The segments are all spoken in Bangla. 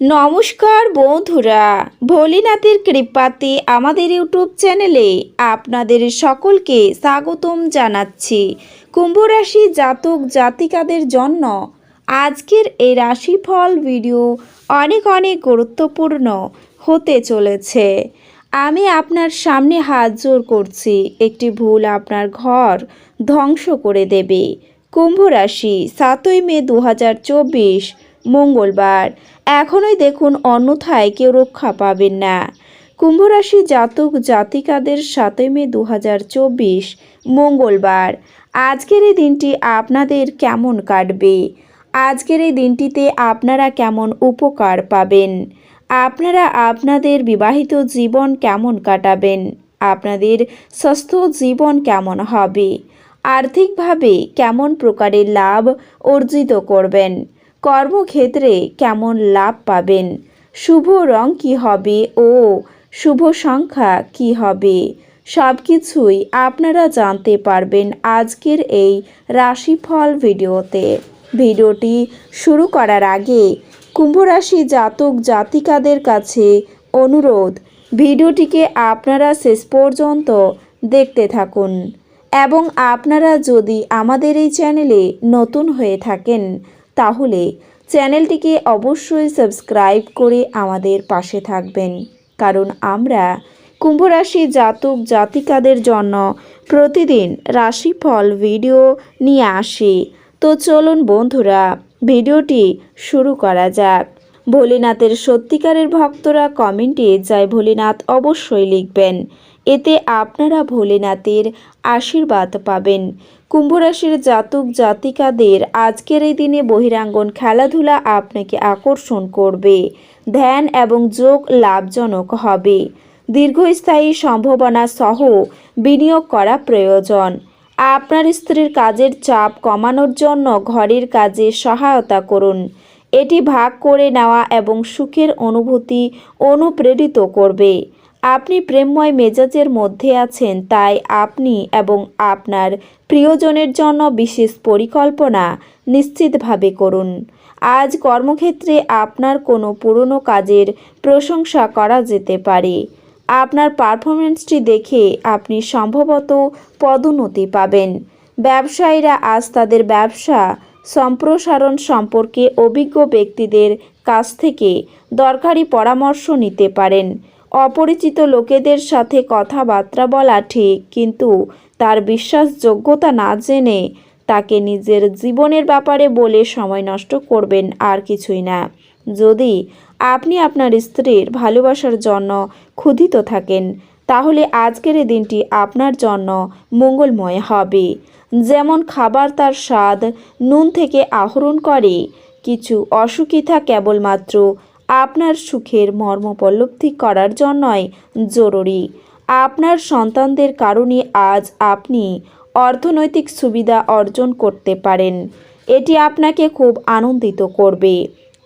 নমস্কার বন্ধুরা, ভোলিনাথের কৃপাতে আমাদের ইউটিউব চ্যানেলে আপনাদের সকলকে স্বাগতম জানাচ্ছি। কুম্ভরাশি জাতক জাতিকাদের জন্য আজকের এই রাশিফল ভিডিও অনেক অনেক গুরুত্বপূর্ণ হতে চলেছে। আমি আপনার সামনে হাত জোর করছি, একটি ভুল আপনার ঘর ধ্বংস করে দেবে। কুম্ভ রাশি সাতই মে দু হাজার চব্বিশ মঙ্গলবার। এখনই দেখুন, অন্যথায় কেউ রক্ষা পাবেন না। কুম্ভরাশি জাতক জাতিকাদের সাতই মে দু হাজার চব্বিশ, মঙ্গলবার। আজকের এই দিনটি আপনাদের কেমন কাটবে? আজকের এই দিনটিতে আপনারা কেমন উপকার পাবেন? আপনারা আপনাদের বিবাহিত জীবন কেমন কাটাবেন? আপনাদের স্বাস্থ্য জীবন কেমন হবে? আর্থিকভাবে কেমন প্রকারের লাভ অর্জিত করবেন? কর্মক্ষেত্রে কেমন লাভ পাবেন? শুভ রং কি হবে ও শুভ সংখ্যা কি হবে? সব কিছুই আপনারা জানতে পারবেন আজকের এই রাশিফল ভিডিওতে। ভিডিওটি শুরু করার আগে কুম্ভ রাশি জাতক জাতিকাদের কাছে অনুরোধ, ভিডিওটিকে আপনারা শেষ পর্যন্ত দেখতে থাকুন। এবং আপনারা যদি আমাদের এই চ্যানেলে নতুন হয়ে থাকেন তাহলে চ্যানেলটিকে অবশ্যই সাবস্ক্রাইব করে আমাদের পাশে থাকবেন। কারণ আমরা কুম্ভ রাশি জাতক জাতিকাদের জন্য প্রতিদিন রাশিফল ভিডিও নিয়ে আসি। তো চলুন বন্ধুরা, ভিডিওটি শুরু করা যাক। ভোলেনাথের সত্যিকারের ভক্তরা কমেন্টে জয় ভোলেনাথ অবশ্যই লিখবেন। এতে আপনারা ভোলেনাথের আশীর্বাদ পাবেন। কুম্ভ রাশির জাতক জাতিকাদের আজকের এই দিনে বহিরাঙ্গন খেলাধুলা আপনাকে আকর্ষণ করবে, ধ্যান এবং যোগ লাভজনক হবে। দীর্ঘস্থায়ী সম্ভাবনা সহ বিনিয়োগ করা প্রয়োজন। আপনার স্ত্রীর কাজের চাপ কমানোর জন্য ঘরের কাজে সহায়তা করুন। এটি ভাগ করে নেওয়া এবং সুখের অনুভূতি অনুপ্রেরিত করবে। আপনি প্রেমময় মেজাজের মধ্যে আছেন তাই আপনি এবং আপনার প্রিয়জনের জন্য বিশেষ পরিকল্পনা নিশ্চিতভাবে করুন। আজ কর্মক্ষেত্রে আপনার কোনো পুরনো কাজের প্রশংসা করা যেতে পারে। আপনার পারফরমেন্সটি দেখে আপনি সম্ভবত পদোন্নতি পাবেন। ব্যবসায়ীরা আজ তাদের ব্যবসা সম্প্রসারণ সম্পর্কে অভিজ্ঞ ব্যক্তিদের কাছ থেকে দরকারি পরামর্শ নিতে পারেন। অপরিচিত লোকেদের সাথে কথাবার্তা বলা ঠিক, কিন্তু তার বিশ্বাসযোগ্যতা না জেনে তাকে নিজের জীবনের ব্যাপারে বলে সময় নষ্ট করবেন আর কিছুই না। যদি আপনি আপনার স্ত্রীর ভালোবাসার জন্য ক্ষুধিত থাকেন, তাহলে আজকের এই দিনটি আপনার জন্য মঙ্গলময় হবে। যেমন খাবার তার স্বাদ নুন থেকে আহরণ করে, কিছু অসুখিতা কেবলমাত্র আপনার সুখের মর্ম উপলব্ধি করার জন্যই জরুরি। আপনার সন্তানদের কারণে আজ আপনি অর্থনৈতিক সুবিধা অর্জন করতে পারেন। এটি আপনাকে খুব আনন্দিত করবে।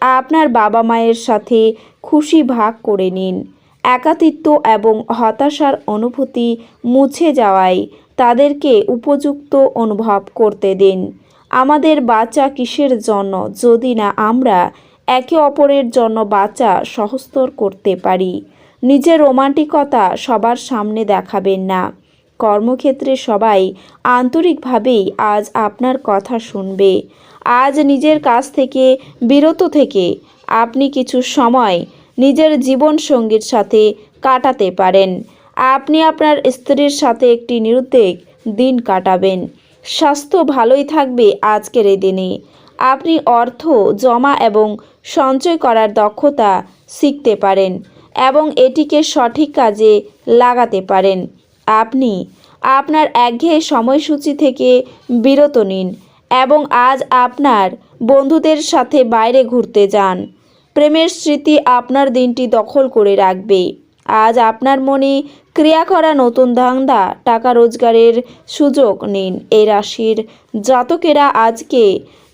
আপনার বাবা মায়ের সাথে খুশি ভাগ করে নিন। একাতিত্ব এবং হতাশার অনুভূতি মুছে যাওয়ায় তাদেরকে উপযুক্ত অনুভব করতে দিন। আমাদের বাচ্চা কিসের জন্য যদি না আমরা একে অপরের জন্য বাচ্চা সহস্তর করতে পারি। নিজের রোমান্টিকতা সবার সামনে দেখাবেন না। কর্মক্ষেত্রে সবাই আন্তরিকভাবেই আজ আপনার কথা শুনবে। আজ নিজের কাছ থেকে, বিরত থেকে আপনি কিছু সময় নিজের জীবন সঙ্গীর সাথে কাটাতে পারেন। আপনি আপনার স্ত্রীর সাথে একটি নিরুদ্বেগ দিন কাটাবেন। স্বাস্থ্য ভালোই থাকবে আজকের এই দিনে। আপনি অর্থ, জমা এবং সঞ্চয় করার দক্ষতা শিখতে পারেন এবং এটিকে সঠিক কাজে লাগাতে পারেন। আপনি আপনার একঘেয়ে সময়সূচি থেকে বিরত নিন এবং আজ আপনার বন্ধুদের সাথে বাইরে ঘুরতে যান। প্রেমের স্মৃতি আপনার দিনটি দখল করে রাখবে। আজ আপনার মনে ক্রিয়া করা নতুন ধান্দা, টাকা রোজগারের সুযোগ নিন। এই রাশির জাতকেরা আজকে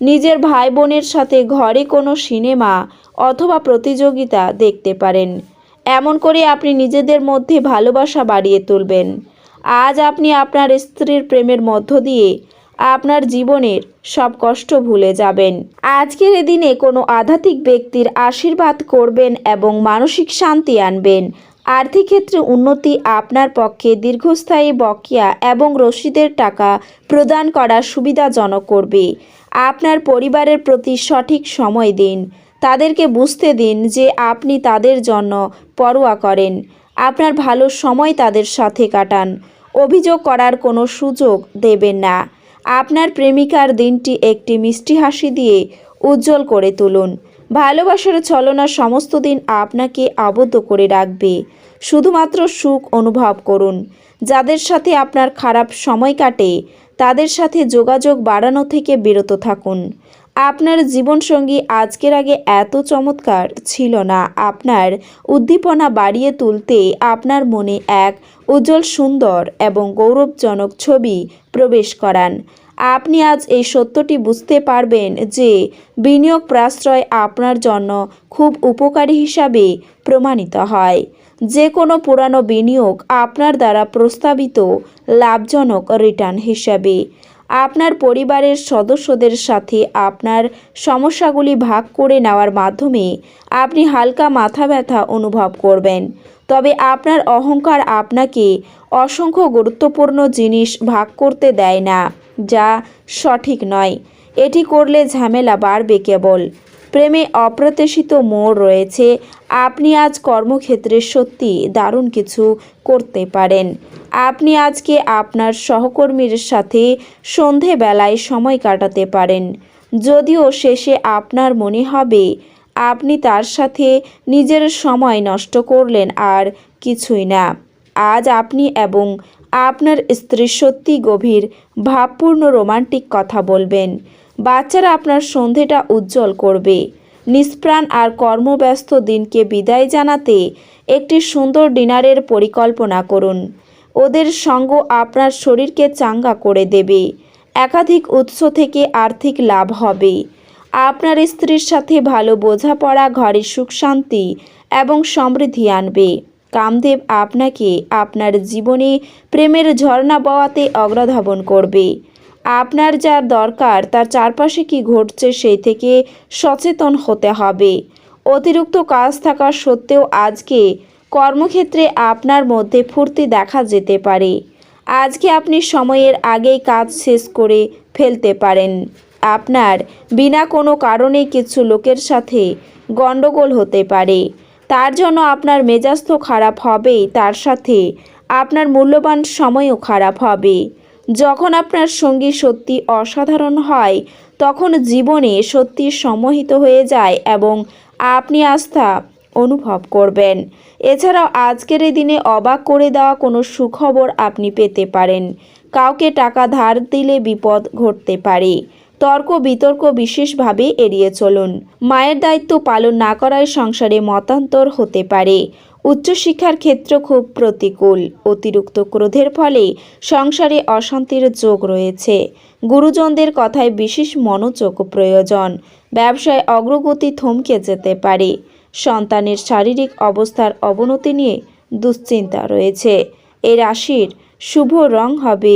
নিজের ভাই বোনের সাথে ঘরে কোনো সিনেমা অথবা প্রতিযোগিতা দেখতে পারেন। এমন করে আপনি নিজেদের মধ্যে ভালোবাসা বাড়িয়ে তুলবেন। আজ আপনি আপনার স্ত্রীর প্রেমের মধ্য দিয়ে আপনার জীবনের সব কষ্ট ভুলে যাবেন। আজকের দিনে কোনো আধ্যাত্মিক ব্যক্তির আশীর্বাদ করবেন এবং মানসিক শান্তি আনবেন। আর্থিক ক্ষেত্রে উন্নতি আপনার পক্ষে দীর্ঘস্থায়ী বকেয়া এবং রসিদের টাকা প্রদান করা সুবিধাজনক করবে। আপনার পরিবারের প্রতি সঠিক সময় দিন। তাদেরকে বুঝতে দিন যে আপনি তাদের জন্য পরোয়া করেন। আপনার ভালো সময় তাদের সাথে কাটান। অভিযোগ করার কোনো সুযোগ দেবেন না। আপনার প্রেমিকার দিনটি একটি মিষ্টি হাসি দিয়ে উজ্জ্বল করে তুলুন। ভালোবাসার ছলনা সমস্ত দিন আপনাকে আবদ্ধ করে রাখবে। শুধুমাত্র সুখ অনুভব করুন। যাদের সাথে আপনার খারাপ সময় কাটে, তাদের সাথে যোগাযোগ বাড়ানো থেকে বিরত থাকুন। আপনার জীবনসঙ্গী আজকের আগে এত চমৎকার ছিল না। আপনার উদ্দীপনা বাড়িয়ে তুলতে আপনার মনে এক উজ্জ্বল সুন্দর এবং গৌরবজনক ছবি প্রবেশ করান। আপনি আজ এই সত্যটি বুঝতে পারবেন যে বিনিয়োগ প্রাশ্রয় আপনার জন্য খুব উপকারী হিসাবে প্রমাণিত হয়। যে কোনো পুরানো বিনিয়োগ আপনার দ্বারা প্রস্তাবিত লাভজনক রিটার্ন হিসাবে। আপনার পরিবারের সদস্যদের সাথে আপনার সমস্যাগুলি ভাগ করে নেওয়ার মাধ্যমে আপনি হালকা মাথা ব্যথা অনুভব করবেন। তবে আপনার অহংকার আপনাকে অসংখ্য গুরুত্বপূর্ণ জিনিস ভাগ করতে দেয় না। যা সঠিক নয়। এটি করলে ঝামেলা বাড়বে কেবল। প্রেমে অপ্রত্যাশিত মোড় রয়েছে। আপনি আজ কর্মক্ষেত্রে সত্যি দারুণ কিছু করতে পারেন। আপনি আজকে আপনার সহকর্মীর সাথে সন্ধেবেলায় সময় কাটাতে পারেন। যদিও শেষে আপনার মনে হবে, আপনি তার সাথে নিজের সময় নষ্ট করলেন আর কিছুই না। আজ আপনি এবং আপনার স্ত্রী সত্যি গভীর, ভাবপূর্ণ রোমান্টিক কথা বলবেন। বাচ্চারা আপনার সন্ধেটা উজ্জ্বল করবে। নিষ্প্রাণ আর কর্মব্যস্ত দিনকে বিদায় জানাতে একটি সুন্দর ডিনারের পরিকল্পনা করুন। ওদের সঙ্গ আপনার শরীরকে চাঙ্গা করে দেবে। একাধিক উৎস থেকে আর্থিক লাভ হবে। আপনার স্ত্রীর সাথে ভালো বোঝাপড়া, ঘরে সুখ শান্তি এবং সমৃদ্ধি আনবে। কামদেব আপনাকে আপনার জীবনে প্রেমের ঝর্ণা বওয়াতে অগ্রধাবন করবে। আপনার যার দরকার, তার চারপাশে কি ঘটছে সেই থেকে সচেতন হতে হবে। অতিরিক্ত কাজ থাকা সত্ত্বেও আজকে কর্মক্ষেত্রে আপনার মধ্যে ফুর্তি দেখা যেতে পারে। আজকে আপনি সময়ের আগেই কাজ শেষ করে ফেলতে পারেন। আপনার বিনা কোনো কারণে কিছু লোকের সাথে গণ্ডগোল হতে পারে। তার জন্য আপনার মেজাজ তো খারাপ হবেই, তার সাথে। আপনার মূল্যবান সময়ও খারাপ হবে। যখন আপনার সঙ্গী সত্যি অসাধারণ হয়, তখন জীবনে সত্যি সম্মোহিত হয়ে যায় এবং আপনি আস্থা অনুভব করবেন। এছাড়াও আজকের এই দিনে অবাক করে দেওয়া কোনো সুখবর আপনি পেতে পারেন। কাউকে টাকা ধার দিলে বিপদ ঘটতে পারে। তর্ক বিতর্ক বিশেষভাবে এড়িয়ে চলুন। মায়ের দায়িত্ব পালন না করায় সংসারে মতান্তর হতে পারে। উচ্চশিক্ষার ক্ষেত্র খুব প্রতিকূল। অতিরিক্ত ক্রোধের ফলে সংসারে অশান্তির যোগ রয়েছে। গুরুজনদের কথায় বিশেষ মনোযোগ প্রয়োজন। ব্যবসায় অগ্রগতি থমকে যেতে পারে। সন্তানের শারীরিক অবস্থার অবনতি নিয়ে দুশ্চিন্তা রয়েছে। এ রাশির শুভ রং হবে